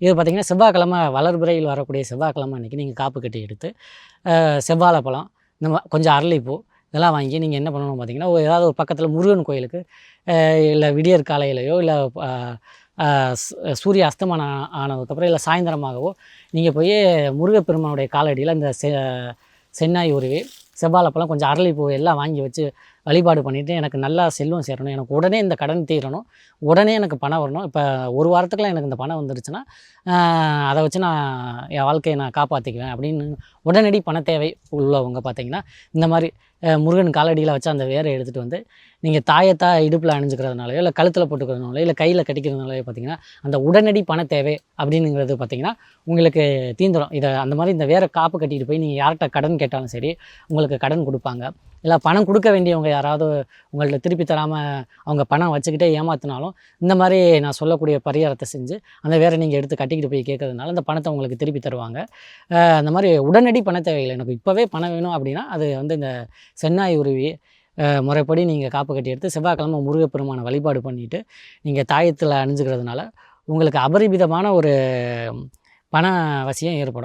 இது பார்த்திங்கன்னா செவ்வாய்க்கிழமை வளர்பிறையில் வரக்கூடிய செவ்வாய்க்கிழமை அன்றைக்கி நீங்கள் காப்பு கட்டி எடுத்து செவ்வாழைப்பழம் இந்த கொஞ்சம் அரளிப்பூ இதெல்லாம் வாங்கி நீங்கள் என்ன பண்ணணும் பார்த்தீங்கன்னா ஏதாவது ஒரு பக்கத்தில் முருகன் கோயிலுக்கு இல்லை விடியற் காலையிலையோ இல்லை சூரிய அஸ்தமனம் ஆனதுக்கப்புறம் இல்லை சாயந்தரமாகவோ நீங்கள் போய் முருகப்பெருமானுடைய காலடியில் இந்த செ சென்னாய் உருவி செவ்வாழைப்பழம் கொஞ்சம் அரளிப்பூ எல்லாம் வாங்கி வச்சு வழிபாடு பண்ணிவிட்டு எனக்கு நல்லா செல்வம் சேரணும். எனக்கு உடனே இந்த கடன் தீரணும். உடனே எனக்கு பணம் வரணும். இப்போ ஒரு வாரத்துக்குலாம் எனக்கு இந்த பணம் வந்துருச்சுன்னா அதை வச்சு நான் என் வாழ்க்கையை நான் காப்பாற்றிக்குவேன் அப்படின்னு உடனடி பண தேவை உள்ளவங்க பார்த்தீங்கன்னா இந்த மாதிரி முருகன் காலடியில் வச்சு அந்த வேரை எடுத்துகிட்டு வந்து நீங்கள் தாயத்தா இடுப்பில் அணிஞ்சுக்கிறதுனாலையோ இல்லை கழுத்தில் போட்டுக்கிறதுனாலோ இல்லை கையில் கட்டிக்கிறதுனாலயோ பார்த்தீங்கன்னா அந்த உடனடி பண தேவை அப்படிங்கிறது பார்த்தீங்கன்னா உங்களுக்கு தீந்துடும் இதை அந்த மாதிரி இந்த வேற காப்பு கட்டிட்டு போய் நீங்கள் யார்கிட்ட கடன் கேட்டாலும் சரி உங்களுக்கு கடன் கொடுப்பாங்க. இல்லை பணம் கொடுக்க வேண்டியவங்க யாராவது உங்கள்ட்ட திருப்பி தராமல் அவங்க பணம் வச்சுக்கிட்டே ஏமாத்தினாலும் இந்த மாதிரி நான் சொல்லக்கூடிய பரிகாரத்தை செஞ்சு அந்த வேறு நீங்கள் எடுத்து கட்டிக்கிட்டு போய் கேட்கறதுனால அந்த பணத்தை உங்களுக்கு திருப்பி தருவாங்க. அந்த மாதிரி உடனடி பண தேவைகள் எனக்கு இப்போவே பணம் வேணும் அப்படின்னா அது வந்து இந்த சென்னாய் உருவி முறைப்படி நீங்கள் காப்பு கட்டி எடுத்து செவ்வாய்க்கிழமை முருகப்பெருமான வழிபாடு பண்ணிவிட்டு நீங்கள் தாயத்தில் அணிஞ்சுக்கிறதுனால உங்களுக்கு அபரிமிதமான ஒரு பண வசியம் ஏற்படும்.